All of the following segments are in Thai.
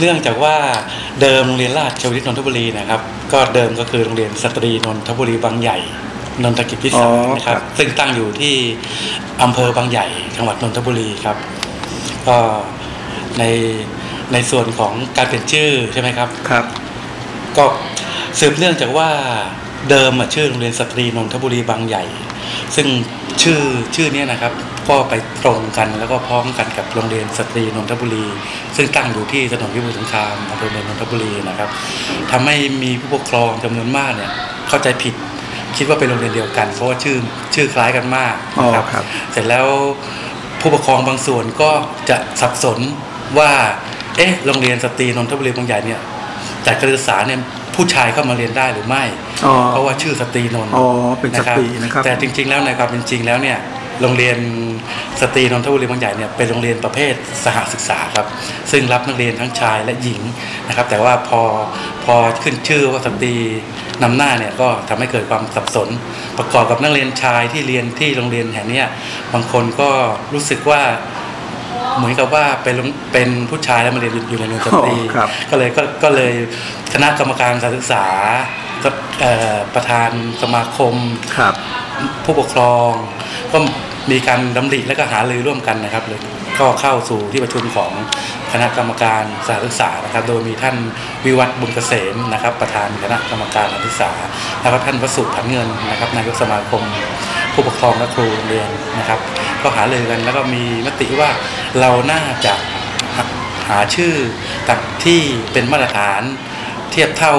เนื่องจากว่าเดิมโรงเรียนราชวิทย์นนทบุรีนะครับ ก็เดิมก็คือโรงเรียนสตรีนนทบุรีบางใหญ่นนทกิจพิสารนะครับซึ่งตั้งอยู่ที่อำเภอบางใหญ่ จังหวัดนนทบุรีครับก็ในในส่วนของการเปลี่ยนชื่อใช่ไหมครับครับ ก็สืบเนื่องจากว่าเดิมอะชื่อโรงเรียนสตรีนนทบุรีบางใหญ่ ซึ่งชื่อชื่อเนี้นะครับก็ไปตรงกันแล้วก็พ้องกันกับโรงเรียนสตรีนนทบุรี ซึ่งตั้งอยู่ที่ถนนพิบูลสงครามอำเภอเมืองนนทบุรีนะครับทำให้มีผู้ปกครองจำนวนมากเนี่ยเข้าใจผิดคิดว่าเป็นโรงเรียนเดียวกัน เพราะว่าชื่อชื่อคล้ายกันมากอ๋อนะครับครับเสร็จแล้วผู้ปกครองบางส่วนก็จะสับสนว่าเอ๊ะโรงเรียนสตรีนนทบุรีบางใหญ่เนี่ยจัดการศึกษาเนี่ย ผู้ชายเข้ามาเรียนได้หรือไม่อ๋อเพราะว่าชื่อสตรีนนท์อ๋อเป็นสตรีนะครับแต่จริง ๆ แล้วในความเป็นจริงแล้วเนี่ยโรงเรียนสตรีนนทบุรีบางใหญ่เนี่ยเป็นโรงเรียนประเภทสหศึกษาครับ ซึ่งรับนักเรียนทั้งชายและหญิงนะครับ แต่ว่าพอพอขึ้นชื่อว่าสตรีนำหน้าเนี่ยก็ทำให้เกิดความสับสน ประกอบกับนักเรียนชายที่เรียนที่โรงเรียนแห่งเนี้ยบางคนก็รู้สึกว่า เหมือนกับว่าเป็นโรงเป็นผู้ชายแล้วมาเรียนอยู่ในโรงเรียนสตรีอ๋อครับก็เลยก็ก็เลยคณะกรรมการการศึกษาก็เอ่อประธานสมาคมครับ ผู้ปกครอง ก็มีการดำริและก็หารือร่วมกันนะครับเลยก็เข้าสู่ที่ประชุมของคณะกรรมการสถานศึกษานะครับ โดยมีท่านวิวัฒน์บุญเกษมนะครับ ประธานคณะกรรมการสถานศึกษา แล้วก็ท่านวสุผันเงินนะครับนายกสมาคม ผู้ปกครองและครูโรงเรียนนะครับ ก็หารือกันแล้วก็มีมติว่าเราน่าจะหาชื่อต่างที่เป็นมาตรฐานเทียบเท่า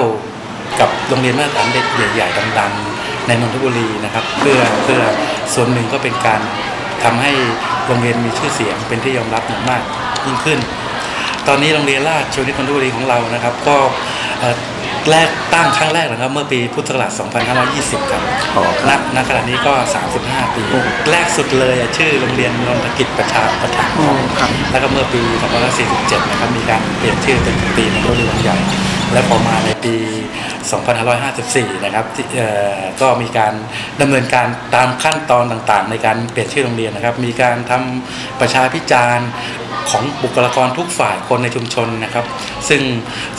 กับโรงเรียนมาตรฐานเด็กใหญ่ๆดังๆ ในนนทบุรีนะครับ เพื่อเพื่อส่วนหนึ่งก็เป็นการทำให้โรงเรียนมีชื่อเสียงเป็นที่ยอมรับอย่างมากยิ่งขึ้น ตอนนี้โรงเรียนราชวิทย์นนทบุรีของเรานะครับ ก็ แรกตั้งครั้งแรกนะครับ เมื่อปีพุทธศักราช 2520 ครับอ๋อคณรับณขณะนี้ก็ 35 ปีโอ้แรกสุดเลยอะชื่อโรงเรียนนนทกิจประชาประถมอ๋อครับ แล้วก็เมื่อปี 2547 นะครับ มีการเปลี่ยนชื่อเป็นปีนนทบุรีบางใหญ่ และพอมาในปี 2554 นะครับก็มีการดำเนินการตามขั้นตอนต่างๆ ในการเปลี่ยนชื่อโรงเรียนนะครับ มีการทำประชาพิจารณ์ของบุคลากรทุกฝ่ายคนในชุมชนนะครับ ซึ่ง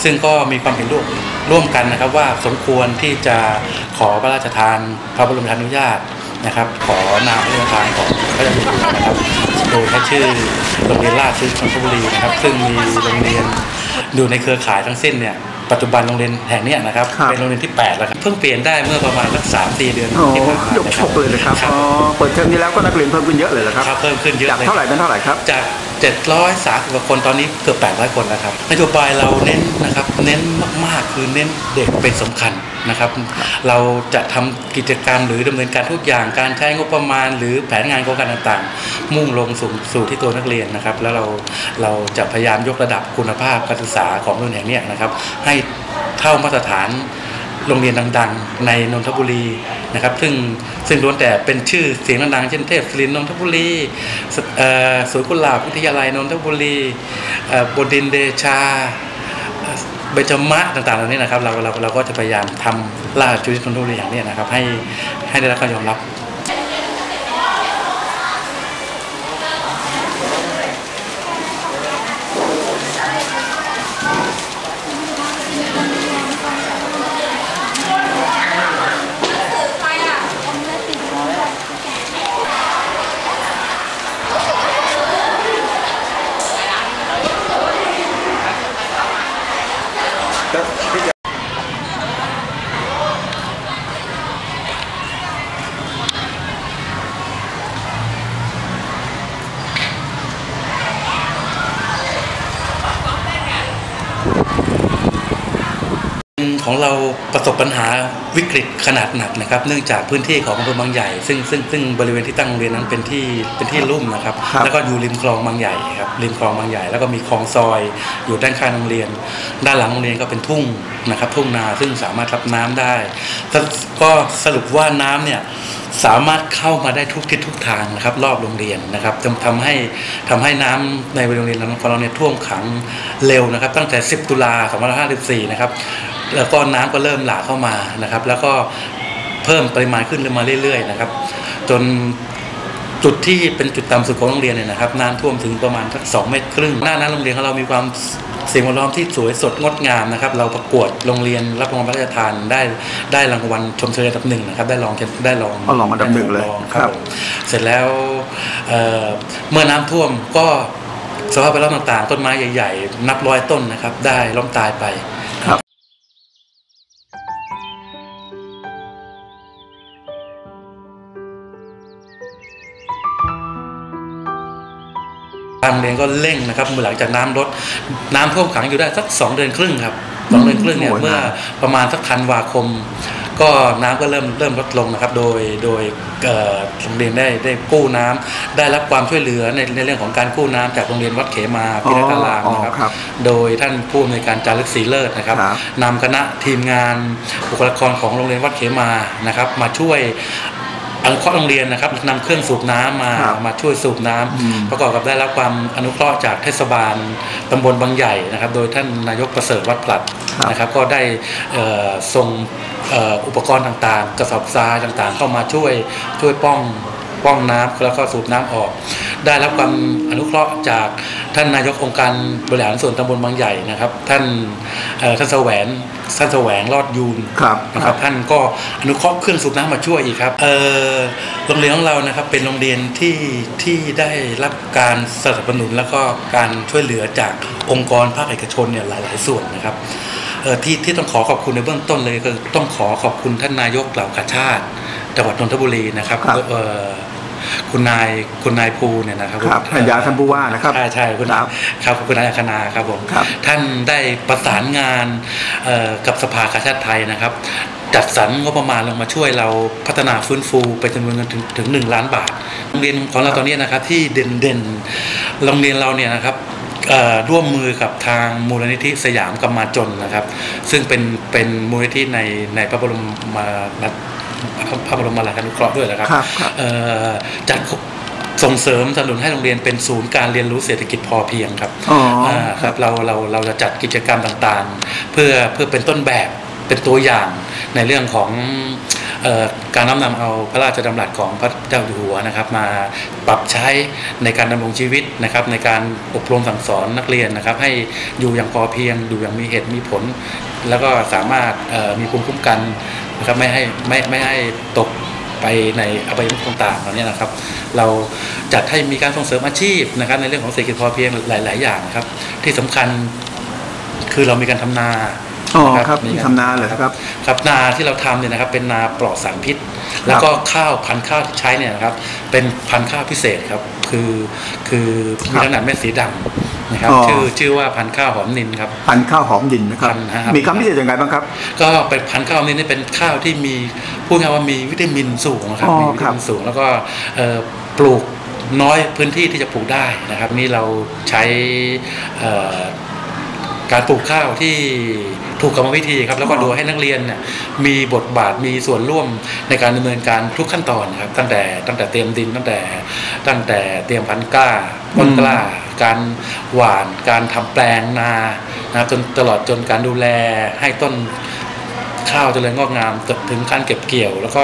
ซึ่งก็มีความเห็นร่วมร่วมกันนะครับ ว่าสมควรที่จะขอพระราชทานพระบรมราชานุญาตนะครับ ขอนามพระราชทานของพระเจ้าอยู่หัวนะครับโดยใช้ชื่อโรงเรียนราชวิทย์นบุรีนะครับ ซึ่งมีโรงเรียนอยู่ในเครือข่ายทั้งสิ้นเนี่ย ปัจจุบันโรงเรียนแห่งเนี้ยนะครับครับ เป็นโรงเรียนที่ 8 แล้วครับเพิ่งเปลี่ยนได้เมื่อประมาณสักสามสี่เดือนอ๋อที่ผ่านมายกชกเลยเลยครับครัอ๋บอเปิดเทอมนี้แล้วก็นักเรียนเพิ่มขึ้นเยอะเลยเหรอครับครับเพิ่มขึ้นเยอะจากเลย เท่าไหร่เป็นเท่าไหร่ครับ จาก 730กว่าคน ตอนนี้เกือบ 800 คนแล้วครับ นโยบายเราเน้นนะครับ เน้นมาก ๆ คือเน้นเด็กเป็นสำคัญ นะครับ เราจะทำกิจกรรมหรือดำเนินการทุกอย่างการใช้งบประมาณ หรือแผนงานโครงการต่างๆ มุ่งลงสู่สู่ที่ตัวนักเรียนนะครับ แล้วเราเราจะพยายามยกระดับคุณภาพการศึกษาของโรงเรียนแห่งเนี้ยนะครับ ให้เท่ามาตรฐานโรงเรียนดังๆ ในนนทบุรีนะครับ ซึ่งซึ่งล้วนแต่เป็นชื่อเสียงดังๆเช่นเทพศิรินนนทบุรีสวนกุหลาบวิทยาลัยนนทบุรีบดินเดชา เบจมะต่างๆเหล่านี้นะครับ เราเราเราก็จะพยายามทำล่าชวิตนนทบุรีอย่างเนี้ยนะครับ ให้ให้ได้รับการยอมรับ ของเราประสบปัญหาวิกฤตขนาดหนักนะครับ เนื่องจากพื้นที่ของอำเภอบางใหญ่ ซึ่งซึ่งซึ่งบริเวณที่ตั้งโรงเรียนนั้นเป็นที่เป็นที่ลุ่มนะครับ ครับแล้วก็อยู่ริมคลองบางใหญ่ครับริมคลองบางใหญ่ แล้วก็มีคลองซอยอยู่ด้านข้างโรงเรียน ด้านหลังโรงเรียนก็เป็นทุ่งนะครับทุ่งนาซึ่งสามารถรับน้ำได้ก็ก็สรุปว่าน้ำเนี่ย สามารถเข้ามาได้ทุกทิศทุกทางนะครับ รอบโรงเรียนนะครับจนทำให้ทำให้น้ำในโรงเรียนของเราเนี่ยท่วมขังเร็วนะครับ ตั้งแต่ 10 ตุลา2554 นะครับ แล้วก็น้ำก็เริ่มหลากเข้ามานะครับ แล้วก็เพิ่มปริมาณขึ้นมาเรื่อย ๆ นะครับ จนจุดที่เป็นจุดต่ำสุดของโรงเรียนเนี่ยนะครับน้ำท่วมถึงประมาณสักสองเมตรครึ่งหน้านั้นโรงเรียนของเรามีความ สิ่งแวดล้อมที่สวยสดงดงามนะครับ เราประกวดโรงเรียนรับรางวัลพระราชทานได้ได้รางวัลชมเชยอันดับหนึ่งนะครับ ได้รองได้รองอ๋อรองอันดับหนึ่งเลยรองครับผมเสร็จแล้วเอ่อเมื่อน้ำท่วมก็สภาพแวดล้อมต่างๆ ต้นไม้ใหญ่ ๆ นับร้อยต้นนะครับ ได้ล้มตายไป ทางโรงเรียนก็เร่งนะครับเมื่อหลังจากน้ำลดน้ำท่วมขังอยู่ได้สักสองเดือนครึ่งครับสองเดือนครึ่งเนี่ยโอ้ยเมื่อประมาณสักธันวาคม ก็น้ำก็เริ่มเริ่มลดลงนะครับ โดยโดยเอ่อโรงเรียนได้ได้กู้น้ำได้รับความช่วยเหลือในในเรื่องของการกู้น้ำจากโรงเรียนวัดเขมาพิรการามอ๋อนะครับครับ โดยท่านผู้อำนวยการจารึกศรีเลิศนะครับครับนำคณะทีมงานบุคลากรของโรงเรียนวัดเขมานะครับ มาช่วย อนุเคราะห์โรงเรียนนะครับนำเครื่องสูบน้ำมาครับมาช่วยสูบน้ำอืมประกอบกับได้รับความอนุเคราะห์จากเทศบาลตำบลบางใหญ่นะครับ โดยท่านนายกประเสริฐวัดพลัดครับนะครับ ก็ได้เอ่อส่งเอ่ออุปกรณ์ต่างๆ กระสอบทรายต่างๆ เข้ามาช่วยช่วยป้อง ป้องน้ำแล้วก็สูบน้ำออก ได้รับความอนุเคราะห์จากท่านนายกองค์การบริหารส่วนตำบลบางใหญ่นะครับ ท่านเอ่อท่านแสวงท่านแสวงรอดยูนครับนะครับ ท่านก็อนุเคราะห์เครื่องสูบน้ำมาช่วยอีกครับเอ่อโรงเรียนของเรานะครับเป็นโรงเรียนที่ที่ได้รับการสนับสนุนแล้วก็การช่วยเหลือจากองค์กรภาคเอกชนเนี่ยหลาย ๆ ส่วนนะครับเอ่อที่ที่ต้องขอขอบคุณในเบื้องต้นเลยก็ต้องขอขอบคุณท่านนายกเหล่ากาชาติจังหวัดนนทบุรีนะครับครับเอ่อ คุณนายคุณนายภูเนี่ยนะครับครับพัญญาท่านผู้ว่านะครับใช่ใช่คุณครับครับคุณนายอัคณาครับผมครับท่านได้ประสานงานเอ่อกับสภากาชาติไทยนะครับจัดสรรงบประมาณลงมาช่วยเราพัฒนาฟื้นฟูเป็นจำนวนเงินถึงถึงหนึ่งล้านบาทโรงเรียนของเราตอนนี้นะครับที่เด่นเด่นๆโรงเรียนเราเนี่ยนะครับเอ่อร่วมมือกับทางมูลนิธิสยามกำมาจนนะครับ ซึ่งเป็นเป็นมูลนิธิในในพระบรมมา พระบรมราชานุเคราะห์ด้วยนะครับครับครับเอ่อจัดส่งเสริมสนับสนุนให้โรงเรียนเป็นศูนย์การเรียนรู้เศรษฐกิจพอเพียงครับอ๋ออ่าครับเราเราเราจะจัดกิจกรรมต่างๆ เพื่อเพื่อเป็นต้นแบบเป็นตัวอย่างในเรื่องของเอ่อการน้อมนำเอาพระราชดำรัสของพระเจ้าอยู่หัวนะครับ มาปรับใช้ในการดำรงชีวิตนะครับ ในการอบรมสั่งสอนนักเรียนนะครับ ให้อยู่อย่างพอเพียงอยู่อย่างมีเหตุมีผล แล้วก็สามารถเอ่อมีภูมิคุ้มกัน นะครับไม่ให้ไม่ไม่ให้ตกไปในอบายมุขต่างๆเหล่านี้นะครับ เราจัดให้มีการส่งเสริมอาชีพนะครับ ในเรื่องของเศรษฐกิจพอเพียงหลาย ๆ อย่างนะครับ ที่สำคัญคือเรามีการทำนาอ๋อนะครับมีทำนาเหรอครับครับนาที่เราทำเนี่ยนะครับ เป็นนาปลอดสารพิษ แล้วก็ข้าวพันธุ์ข้าวที่ใช้เนี่ยนะครับ เป็นพันธุ์ข้าวพิเศษครับ คือคือมีขนาดเม็ดสีดำ นะครับอ๋อชื่อชื่อว่าพันธุ์ข้าวหอมนินครับพันธุ์ข้าวหอมดินนะครับพันธุ์นะครับ มีคำพิเศษยังไงบ้างครับ ก็เป็นพันธุ์ข้าวนี้นี่เป็นข้าวที่มีพูดง่ายๆว่ามีวิตามินสูงนะครับอ๋อมีวิครัตาบมินสูงแล้วก็เอ่อปลูกน้อยพื้นที่ที่จะปลูกได้นะครับ นี่เราใช้เอ่อ การปลูกข้าวที่ถูกกรรมวิธีครับ แล้วก็ดูให้นักเรียนเนี่ยมีบทบาทมีส่วนร่วมในการดำเนินการทุกขั้นตอนครับ ตั้งแต่ตั้งแต่เตรียมดินตั้งแต่ตั้งแต่เตรียมพันธุ์กล้าต้นกล้า การหว่านการทำแปลงนานะครับจนตลอดจนการดูแลให้ต้นข้าวเจริญงอกงามจนถึงขั้นเก็บเกี่ยว แล้วก็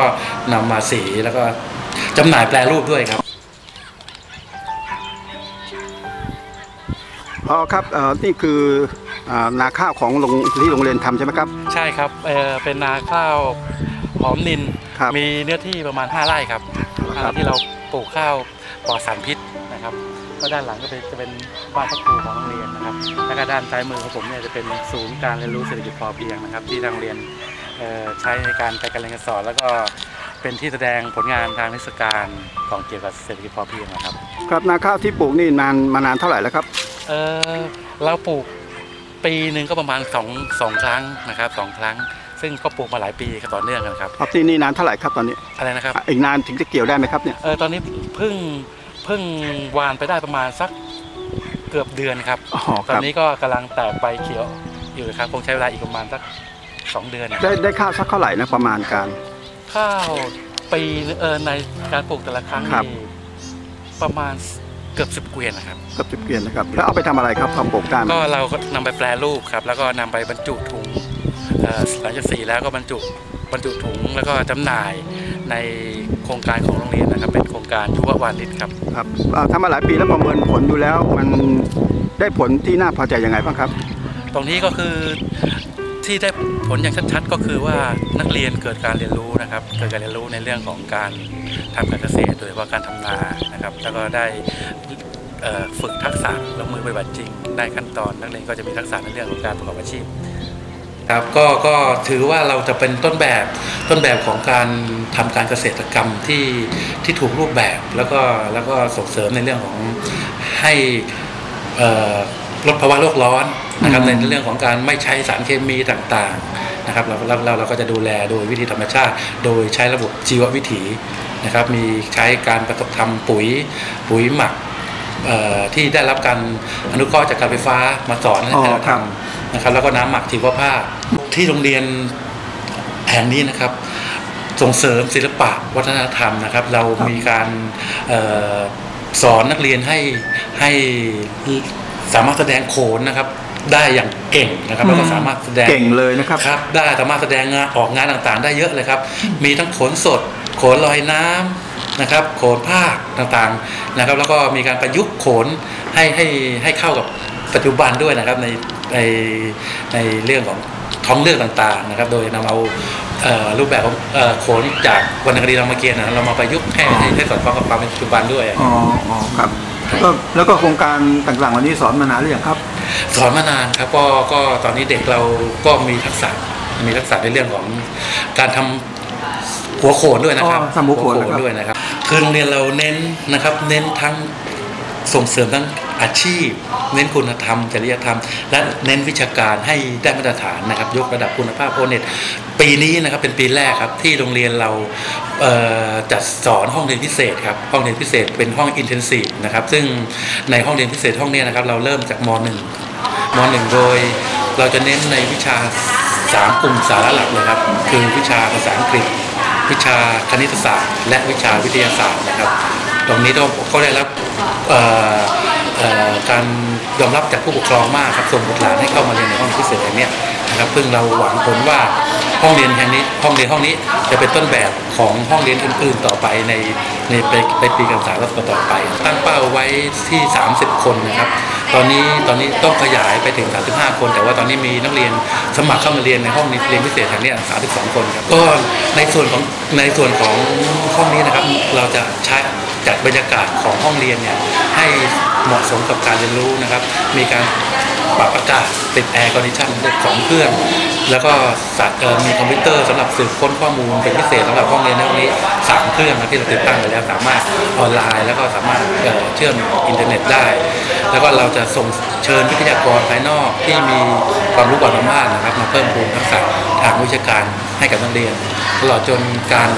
นำมาสีแล้วก็จำหน่ายแปรรูปด้วยครับอ๋อครับเอ่อนี่คืออ่า นาข้าวของโรงที่โรงเรียนทำใช่ไหมครับ ใช่ครับเออเป็นนาข้าวหอมนินครับมีเนื้อที่ประมาณ 5 ไร่ครับครับอ่าที่เราปลูกข้าวปลอดสารพิษนะครับ ก็ด้านหลังก็เป็นจะเป็นบ้านพักครูของโรงเรียนนะครับ แล้วก็ด้านซ้ายมือของผมเนี่ยจะเป็นศูนย์การเรียนรู้เศรษฐกิจพอเพียงนะครับ ที่ทางโรงเรียนเอ่อใช้ในการจัดการเรียนการสอนแล้วก็เป็นที่แสดงผลงานทางนิทรรศการของเกี่ยวกับเศรษฐกิจพอเพียงนะครับ ครับนาข้าวที่ปลูกนี่นานมานานเท่าไหร่แล้วครับ เออเราปลูก ปีหนึ่งก็ประมาณสองสองครั้งนะครับสองครั้ง ซึ่งก็ปลูกมาหลายปีต่อเนื่องกันครับครับที่นี่นานเท่าไหร่ครับตอนนี้อะไรนะครับอะอีกนานถึงจะเกี่ยวได้ไหมครับเนี่ยเออตอนนี้เพิ่งเพิ่งวานไปได้ประมาณสักเกือบเดือนครับอ๋อตคอนรับนี้ก็กำลังแตกใบเขียวอยู่ครับคงใช้เวลาอีกประมาณสักสองเดือนได้ได้ข้าวสักเท่าไหร่นะประมาณการ ข้าวปีเออในการปลูกแต่ละครั้งครับ นี่ประมาณ เกือบสิบเกวียนนะครับเกือบสิบเกวียนนะครับ แล้วเอาไปทำอะไรครับพอปลูกได้ไหมก็เราก็นำไปแปรรูปครับ แล้วก็นำไปบรรจุถุงเอ่อหลังจากสีแล้วก็บรรจุบรรจุถุงแล้วก็จำหน่ายในโครงการของโรงเรียนนะครับ เป็นโครงการยุววานิชครับ ครับอ่าทำมาหลายปีแล้วประเมินผลดูแล้ว มันได้ผลที่น่าพอใจยังไงบ้างครับ ตรงนี้ก็คือ ที่ได้ผลอย่างชัดๆ ก็คือว่านักเรียนเกิดการเรียนรู้นะครับ เกิดการเรียนรู้ในเรื่องของการทำการเกษตรโดยเฉพาการทำนานะครับ แล้วก็ได้ฝึกทักษะลงมือปฏิบัติจริงได้ขั้นตอน นักเรียนก็จะมีทักษะในเรื่องของการประกอบอาชีพครับก็ก็ถือว่าเราจะเป็นต้นแบบต้นแบบของการทำการเกษตรกรรมที่ที่ถูกรูปแบบแล้วก็แล้วก็ส่งเสริมในเรื่องของให้ลดภาวะโลกร้อน นะครับอืมในเรื่องของการไม่ใช้สารเคมีต่างๆนะครับแล้วแล้วแล้วเราก็จะดูแลโดยวิธีธรรมชาติ โดยใช้ระบบชีววิถีนะครับมีใช้การผสมทำปุ๋ยปุ๋ยหมักเอ่อที่ได้รับการอนุเคราะห์จากการไฟฟ้ามาสอนให้อ๋อเราครัทบำนะครับแล้วก็น้ำหมักชีวภาพที่โรงเรียนแห่งนี้นะครับส่งเสริมศิลปะวัฒนธรรมนะครับ เรามีการเออสอนนักเรียนให้ให้สามารถแสดงโขนนะครับ ได้อย่างเก่งนะครับแล้วก็สามารถแสดงเก่งเลยนะครับครับ ได้สามารถแสดงงานออกงานต่างๆ ได้เยอะเลยครับ มีทั้งโขนสดโขนลอยน้ำนะครับ โขนผ้าต่างๆนะครับ แล้วก็มีการประยุกต์โขนให้ให้ให้เข้ากับปัจจุบันด้วยนะครับในในในเรื่องของท้องเรื่องต่างๆนะครับ โดยนำเอาเอ่อรูปแบบของเอ่อโขนจากวรรณคดีรามเกียรติ์นะเรามาประยุกต์ให้ให้ให้สอดคล้องกับความเป็นปัจจุบันด้วยอ๋ออ๋อครับก็แล้วก็โครงการต่างๆวันนี้สอนมานานหรือยังครับ สอนมานานครับก็ก็ตอนนี้เด็กเราก็มีทักษะมีทักษะในเรื่องของการทำหัวโขนด้วยนะครับอ๋อทำหัวโขนนะครับด้วยนะครับคือโรงเรียนเราเน้นนะครับ เน้นทั้งส่งเสริมทั้งอาชีพ เน้นคุณธรรม จริยธรรม และเน้นวิชาการให้ได้มาตรฐานนะครับ ยกระดับคุณภาพโอเน็ตปีนี้นะครับเป็นปีแรกครับที่โรงเรียนเราเอ่อจัดสอนห้องเรียนพิเศษครับห้องเรียนพิเศษเป็นห้องอินเทนซีฟนะครับซึ่งในห้องเรียนพิเศษห้องเนี้นะครับเราเริ่มจากม .1 มหนึ่งโดย เราจะเน้นในวิชาสามกลุ่มสาระหลักเลยครับ คือวิชาภาษาอังกฤษ วิชาคณิตศาสตร์ และวิชาวิทยาศาสตร์นะครับ ตรงนี้ก็ก็ได้รับการยอมรับจากผู้ปกครองมากครับส่งบุตรหลานให้เข้ามาเรียนในห้องพิเศษแห่งนี้นะครับซึ่งเราหวังผลว่าห้องเรียนแห่งนี้ห้องเรียนห้องนี้จะเป็นต้นแบบของห้องเรียนอื่นๆต่อไปในในไปไปปีการศึกษาต่อไป ตั้งเป้าไว้ที่ 30 คนนะครับตอนนี้ตอนนี้ต้องขยายไปถึง 35 คน แต่ว่าตอนนี้มีนักเรียนสมัครเข้ามาเรียนในห้องนี้เรียนพิเศษแห่งนี้32 คนครับก็ในส่วนของในส่วนของห้องนี้นะครับเราจะใช้จัดบรรยากาศของห้องเรียนเนี่ยให้เหมาะสมกับการเรียนรู้นะครับ มีการปรับอากาศติดแอร์คอนดิชันสองเครื่อง แล้วก็สมีคอมพิวเตอร์สำหรับสืบค้นข้อมูลเป็นพิเศษสำหรับห้องเรียนในห้องนี้สามเครื่องนะที่เราติดตั้งไปแล้วสามารถออนไลน์ แล้วก็สามารถเอ่อเชื่อมอินเทอร์เน็ตได้ แล้วก็เราจะส่งเชิญวิทยากรภายนอกที่มีความรู้ความสามารถนะครับมาเพิ่มพูนทักษะทางวิชาการให้กับนักเรียน ตลอดจนการ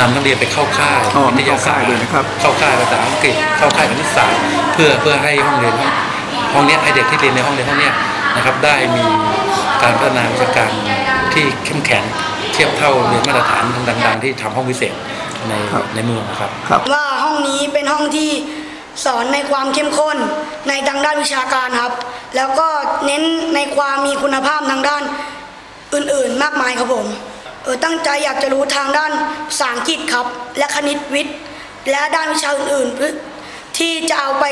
นำนักเรียนไปเข้าค่ายอ๋อมีวิทยาศาสตร์เข้าค่ายด้วยนะครับเข้าค่ายภาษาอังกฤษเข้าค่ายคณิตศาสตร์เพื่อเพื่อให้ห้องเรียนห้องห้องเนี้ยให้เด็กที่เรียนในห้องเรียนห้องเนี้ยนะครับได้มีการพัฒนาวิชาการที่เข้มแข็งเทียบเท่าเรียนมาตรฐานดังๆ ที่ทำห้องพิเศษในครับในเมืองนะครับครับว่าห้องนี้เป็นห้องที่ สอนในความเข้มข้นในทางด้านวิชาการครับ แล้วก็เน้นในความมีคุณภาพทางด้านอื่นๆ มากมายครับผมเออตั้งใจอยากจะรู้ทางด้านภาษาอังกฤษครับ และคณิตวิทย์ และด้านวิชาอื่นๆเพื่อที่จะเอาไป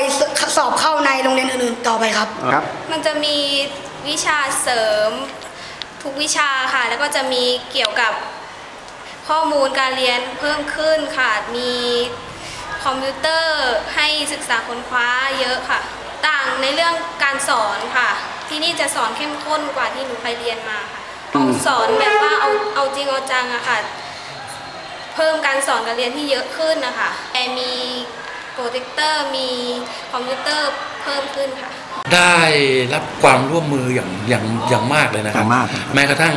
สอบเข้าในโรงเรียนอื่นๆต่อไปครับ ครับ มันจะมีวิชาเสริมทุกวิชาค่ะ แล้วก็จะมีเกี่ยวกับข้อมูลการเรียนเพิ่มขึ้นค่ะ มี คอมพิวเตอร์ให้ศึกษาค้นคว้าเยอะค่ะ ต่างในเรื่องการสอนค่ะ ที่นี่จะสอนเข้มข้นกว่าที่หนูเคยเรียนมาค่ะอสอนแบบว่าเอาเอาจริงเอาจังอะค่ะ เพิ่มการสอนการเรียนที่เยอะขึ้นนะคะแต่มีโปรเจคเตอร์มีคอมพิวเตอร์เพิ่มขึ้นค่ะ ได้รับความร่วมมืออย่างอย่างอย่างมากเลยนะครับ อย่างมากครับ แม้กระทั่ง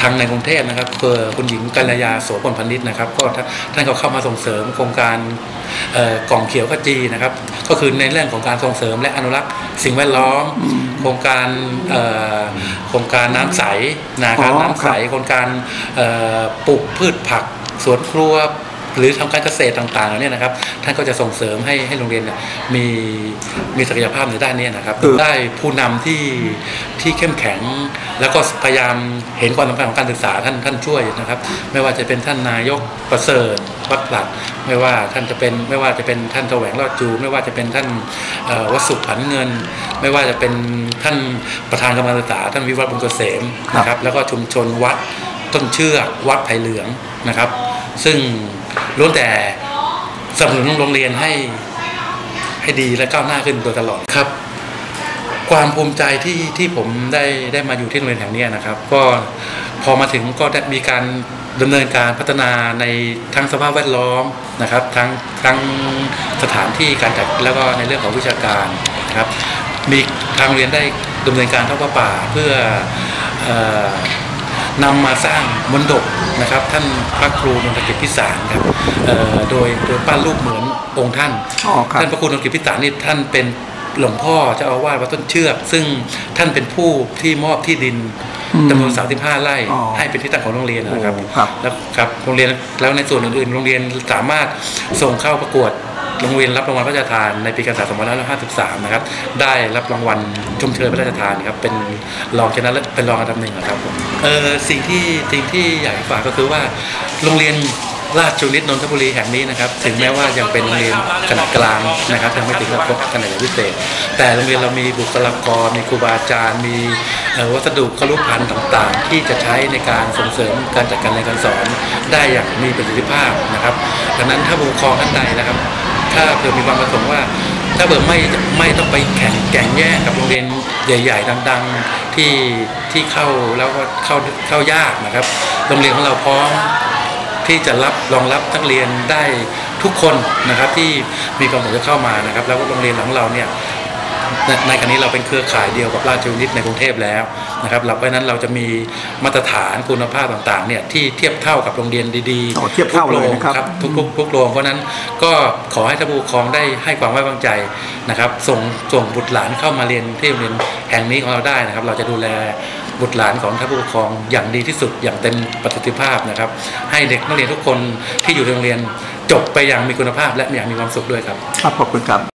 ทางในกรุงเทพนะครับคือคุณหญิงกัลยาโสพลพันนิษนะครับ ก็ท่านท่านก็เข้ามาส่งเสริมโครงการเอ่อกล่องเขียวขจีนะครับ ก็คือในเรื่องของการส่งเสริมและอนุรักษ์สิ่งแวดล้อม โครงการเอ่อโครงการน้ำใสนะครับอ๋อน้ำใส ครับ โครงการเอ่อปลูกพืชผัก สวนครัว หรือทำการเกษตรต่างๆเหล่านี้นะครับท่านก็จะส่งเสริมให้ให้โรงเรียนเนี่ยมีมีศักยภาพในด้านนี้นะครับคือได้ผู้นำที่ที่เข้มแข็ง แล้วก็พยายามเห็นความสำคัญของการศึกษาท่านท่านช่วยนะครับ ไม่ว่าจะเป็นท่านนายกประเสริฐวัดผลัดไม่ว่าท่านจะเป็นไม่ว่าจะเป็นท่านแสวงรอดจู ไม่ว่าจะเป็นท่านเอ่อวสุผันเงิน ไม่ว่าจะเป็นท่านประธานกรรมการศึกษาท่านวิวัฒน์บุญเกษมนะครับ แล้วก็ชุมชนวัดต้นเชือกวัดไผ่เหลืองนะครับ ซึ่ง ล้วนแต่สนับสนุนโรงเรียนให้ให้ดีและก้าวหน้าขึ้นโดยตลอดครับ ความภูมิใจที่ที่ผมได้ได้มาอยู่ที่โรงเรียนแห่งนี้นะครับ ก็พอมาถึงก็ได้มีการดำเนินการพัฒนาในทั้งสภาพแวดล้อมนะครับ ทั้งทั้งสถานที่การจัดแล้วก็ในเรื่องของวิชาการนะครับ มีทางเรียนได้ดำเนินการทอดผ้าป่าเพื่ออ นำมาสร้างมนดบนะครับ ท่านพระครูนนทกิจพิสารครับเอ่อโดยโดยปั้นรูปเหมือนองค์ท่านอ๋อครับท่านพระครูนนทกิจพิสารนี่ท่านเป็นหลวงพ่อเจ้าอาวาสวัดต้นเชือก ซึ่งท่านเป็นผู้ที่มอบที่ดินอืมจำนวน35ไร่อ๋อให้เป็นที่ตั้งของโรงเรียนนะครับโอ้ครับ แล้วครับโรงเรียนแล้วในส่วนอื่นๆ โรงเรียนสามารถส่งเข้าประกวด โรงเรียนรับรางวัลพระราชทานในปีการศึกษา2553 นะครับ ได้รับรางวัลชมเชยพระราชทานครับ เป็นรองชนะเลิศเป็นรองอันดับหนึ่งครับผมเออสิ่งที่สิ่งที่อยากฝากก็คือว่าโรงเรียนราชวินิตนนทบุรีแห่งนี้นะครับ ถึงแม้ว่ายังเป็นโรงเรียนขนาดกลางนะครับยังไม่ถึงกับครบขนาดพิเศษ แต่โรงเรียนเรามีบุคลากร มีครูบาอาจารย์ มีวัสดุครุภัณฑ์ต่างๆ ที่จะใช้ในการส่งเสริมการจัดการเรียนการสอน ได้อย่างมีประสิทธิภาพนะครับ ดังนั้นถ้าผู้ปกครองท่านใดนะครับ ถ้าเผื่อมีความประสงค์ว่า ถ้าเผื่อไม่ไม่ต้องไปแข่งแข่งแย่งกับโรงเรียนใหญ่ ๆ ดัง ๆที่ที่เข้าแล้วก็เข้าเข้ายากนะครับ โรงเรียนของเราพร้อมที่จะรับรองรับนักเรียนได้ทุกคนนะครับที่มีความสนใจเข้ามานะครับ แล้วก็โรงเรียนของเราเนี่ย ในในครั้นี้เราเป็นเครือข่ายเดียวกับราชวินิตในกรุงเทพแล้วนะครับเราเพราะฉะนั้นเราจะมีมาตรฐานคุณภาพต่างๆเนี่ยที่เทียบเท่ากับโรงเรียนดีอ๋อเทียบเท่าเลยนะครับทุกโรงทุกๆทุกโรงเพราะฉะนั้นก็ขอให้ท่านผู้ปกครองได้ให้ความไว้วางใจนะครับส่งส่งบุตรหลานเข้ามาเรียนที่โรงเรียนแห่งนี้ของเราได้นะครับ เราจะดูแลบุตรหลานของท่านผู้ปกครองอย่างดีที่สุดอย่างเต็มประสิทธิภาพนะครับ ให้เด็กนักเรียนทุกคนที่อยู่ในโรงเรียนจบไปอย่างมีคุณภาพและอย่างมีความสุขด้วยครับครับขอบคุณครับ